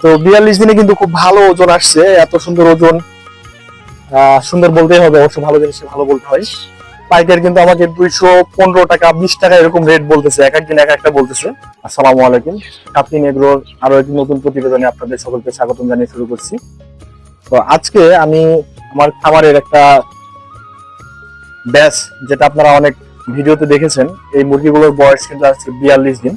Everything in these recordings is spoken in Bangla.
তো বিয়াল্লিশ দিনে কিন্তু খুব ভালো ওজন আসছে, এত সুন্দর ওজন সুন্দর বলতেই হবে, অবশ্য ভালো জিনিস ভালো বলতে হয়। পাইকার কিন্তু আমাকে দুইশো পনেরো টাকা, বিশ টাকা এরকম রেট বলতেছে, এক একদিন এক একটা বলতেছে। আসসালামু আলাইকুম কাপিন এগ্রোর আরও একটি নতুন প্রতিবেদনে আপনাদের সকলকে স্বাগতম জানিয়ে শুরু করছি। তো আজকে আমি আমার খামারের একটা ব্যাস, যেটা আপনারা অনেক ভিডিওতে দেখেছেন, এই মুরগিগুলোর বয়স কিন্তু আজকে বিয়াল্লিশ দিন।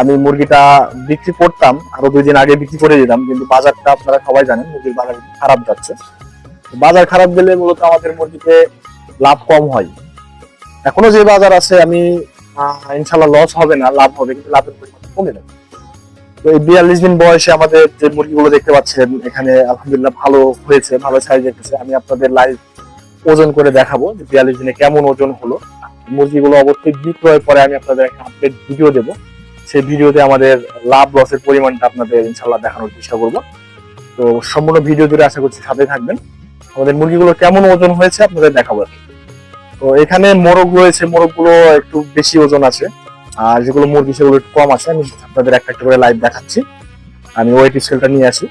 আমি মুরগিটা বিক্রি করতাম, আরও দুই দিন আগে বিক্রি করে দিতাম, কিন্তু বাজারটা আপনারা সবাই জানেন, মুরগির বাজার খারাপ যাচ্ছে। বাজার খারাপ গেলে মূলত আমাদের মুরগিতে লাভ কম হয়। এখনও যে বাজার আছে, আমি ইনশাল্লাহ লস হবে না, লাভ হবে, কিন্তু লাভের পরিমাণ কমে যাবে। তো এই বিয়াল্লিশ দিন বয়সে আমাদের যে মুরগিগুলো দেখতে পাচ্ছেন, এখানে আলহামদুলিল্লাহ ভালো হয়েছে, ভালো সাইজ এসেছে। আমি আপনাদের লাইভ ওজন করে দেখাবো যে বিয়াল্লিশ দিনে কেমন ওজন হলো। মুরগিগুলো অবশ্যই বিক্রয়ের পরে আমি আপনাদের একটা আপডেট ভিডিও দেবো। সেই ভিডিওতে আমাদের লাভ লসের পরিমাণটা আপনাদের ইনশাল্লাহ দেখানোর চেষ্টা করব। তো সম্পূর্ণ ভিডিও জুড়ে আশা করছি সাথে থাকবেন। আমাদের মুরগিগুলো কেমন ওজন হয়েছে আপনাদের দেখাবো। তো এখানে মোরগ রয়েছে, মোরগগুলো একটু বেশি ওজন আছে। আর যেগুলো মুরগি সেগুলো একটু কম আছে। আমি আপনাদের একটা একটা করে লাইভ দেখাচ্ছি। আমি ওয়েট স্কেলটা নিয়ে আসি।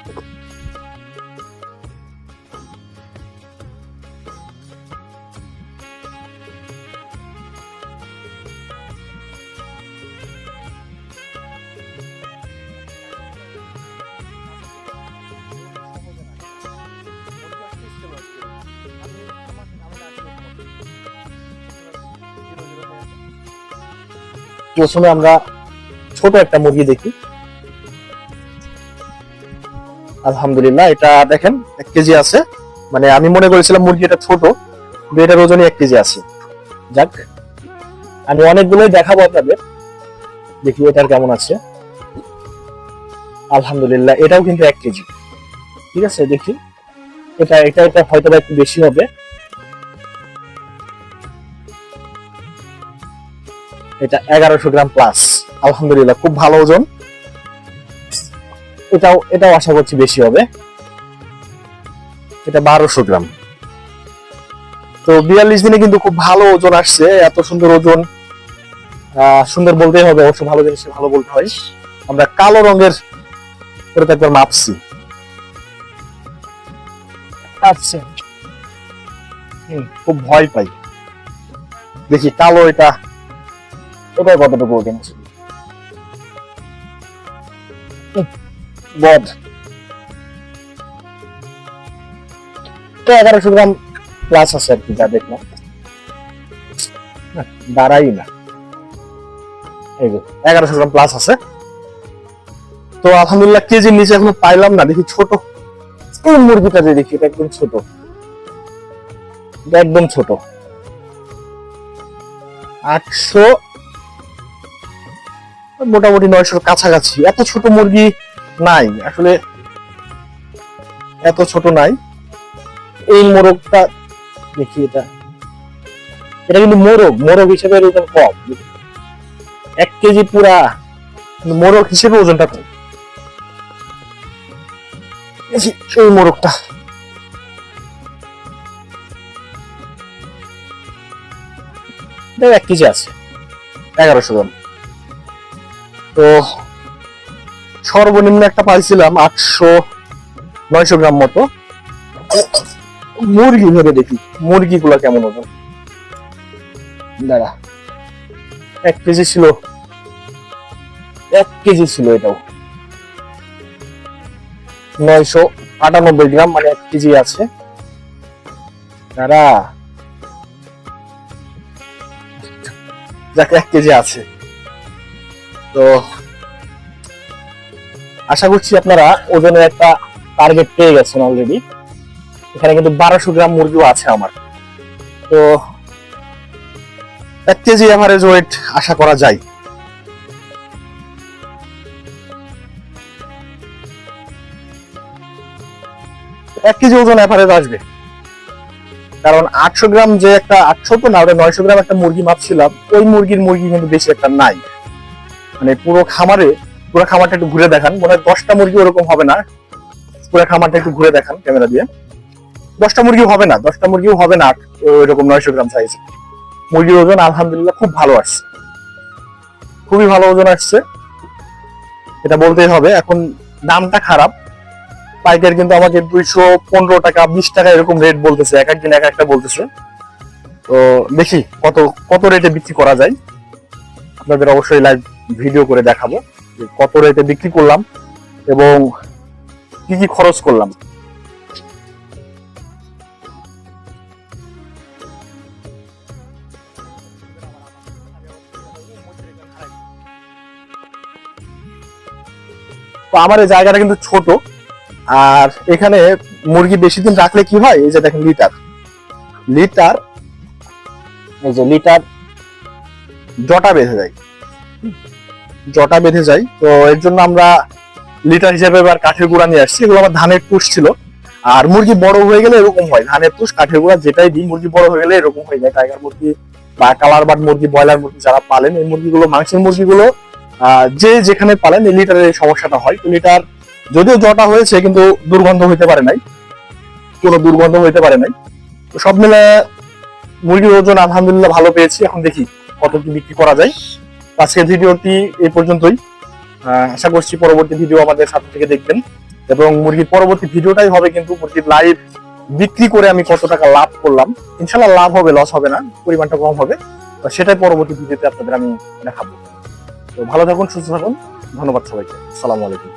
প্রথমে আমরা ছোট একটা মুরগি দেখি। আলহামদুলিল্লাহ, এটা দেখেন, এক কেজি আছে। মানে আমি মনে করেছিলাম মুরগি এটা ছোট এটার ওজনই এক কেজি আছে। যাক, আমি অনেকগুলোই দেখাবো আপনাদের। দেখি এটার কেমন আছে। আলহামদুলিল্লাহ, এটাও কিন্তু এক কেজি। ঠিক আছে, দেখি। এটা এটা এটা হয়তো একটু বেশি হবে। এটা এগারোশো গ্রাম প্লাস আলহামদুলিল্লাহ খুব ভালো ওজন। এটাও এটাও আশা করছি বেশি হবে। এটা বারোশো গ্রাম। তো বিয়াল্লিশ দিনে কিন্তু খুব ভালো ওজন আসছে এত সুন্দর ওজন। সুন্দর বলতেই হবে অবশ্য ভালো জিনিস ভালো বলতে হয়। আমরা কালো রঙের করে একবার মাপছি। আচ্ছা। খুব ভয় পাই। দেখি কালো এটা এটা কতটুকু হুম, বদ। তো এগারোশো গ্রাম প্লাস আছে আর কি যা দেখলাম। দাঁড়াই না। এই যে এগারোশো গ্রাম প্লাস আছে। তো আলহামদুলিল্লাহ কেজির নিচে এখনও পাইলাম না দেখি ছোট। এই মুরগিটা যে দেখি এটা একদম ছোট। একদম ছোট। আটশো মোটামুটি নয়শোর কাছাকাছি। এত ছোট মুরগি নাই, আসলে এত ছোট নাই। এই মোরগটা, দেখি এটা। এটা কিন্তু মোরগ মোরগ হিসেবে ওজন কম। এক কেজি পুরা মোরগ হিসেবে ওজনটা কম। এই মোরগটা। এক কেজি আছে, এগারোশো গ্রাম। তো সর্বনিম্ন একটা পাইছিলাম আটশো নয়শো গ্রাম মতো। মুরগি ভেবে দেখি মুরগি গুলা কেমন ওজন দাঁড়া, এক কেজি ছিল, এক কেজি ছিল এটাও। নয়শো আটানব্বই গ্রাম মানে এক কেজি আছে। দাঁড়া, যাক, এক কেজি আছে। তো আশা করছি আপনারা ওজনের একটা টার্গেট পেয়ে গেছেন অলরেডি এখানে কিন্তু বারোশো গ্রাম মুরগিও আছে আমার। তো এক কেজি এভারেজ ওয়েট আশা করা যায়। এক কেজি ওজন এভারেজ আসবে। কারণ আটশো গ্রাম যে একটা, আটশো তো না, ওটা নয়শো গ্রাম একটা মুরগি মাপছিলাম, ওই মুরগির মুরগি কিন্তু বেশি একটা নাই। মানে পুরো খামারে, পুরো খামারটা একটু ঘুরে দেখান। মনে হয় দশটা মুরগি ওরকম হবে না। পুরো খামারটা একটু ঘুরে দেখান ক্যামেরা দিয়ে। দশটা মুরগি হবে না, দশটা মুরগিও হবে না ওইরকম নয়শো গ্রাম সাইজ মুরগির ওজন আলহামদুলিল্লাহ খুব ভালো আসছে। খুবই ভালো ওজন আসছে। এটা বলতেই হবে, এখন দামটা খারাপ। পাইকার কিন্তু আমাকে দুইশো পনেরো টাকা, বিশ টাকা এরকম রেট বলতেছে। এক একদিন এক একটা বলতেছে। তো দেখি কত কত রেটে বিক্রি করা যায়। আপনাদের অবশ্যই লাইভ ভিডিও করে দেখাবো যে কত রেটে বিক্রি করলাম এবং কি কি খরচ করলাম। তো আমার এই জায়গাটা কিন্তু ছোট, আর এখানে মুরগি বেশি দিন রাখলে কি হয়? এই যে দেখেন লিটার। লিটার, এই যে লিটার জটা বেঁধে যায় জটা বেঁধে যায় তো এর জন্য আমরা লিটার হিসেবে এবার কাঠের গুঁড়া নিয়ে আসছি। এগুলো আমার ধানের টুস ছিল। আর মুরগি বড় হয়ে গেলে এরকম হয়। ধানের টুস কাঠের গুঁড়া যেটাই দিই, মুরগি বড় হয়ে গেলে এরকম হয়ে যায় টাইগার মুরগি বা কালার বাট মুরগি, ব্রয়লার মুরগি যারা পালেন, এই মুরগিগুলো, মাংসের মুরগিগুলো যে যেখানে পালেন, এই লিটারের সমস্যাটা হয়। তো লিটার যদিও জটা হয়েছে, কিন্তু দুর্গন্ধ হইতে পারে নাই। কোনো দুর্গন্ধ হইতে পারে নাই। তো সব মিলে মুরগির ওজন আলহামদুলিল্লাহ ভালো পেয়েছি। এখন দেখি কত কি বিক্রি করা যায়। আজকের ভিডিওটি এই পর্যন্তই। আশা করছি পরবর্তী ভিডিও আমাদের সাথে থেকে দেখবেন। এবং মুরগির পরবর্তী ভিডিওটাই হবে কিন্তু মুরগির লাইভ বিক্রি করে আমি কত টাকা লাভ করলাম। ইনশাল্লাহ লাভ হবে লস হবে না, পরিমাণটা কম হবে। তো সেটাই পরবর্তী ভিডিওতে আপনাদের আমি দেখাবো। তো ভালো থাকুন, সুস্থ থাকুন। ধন্যবাদ সবাইকে। আসসালামু আলাইকুম।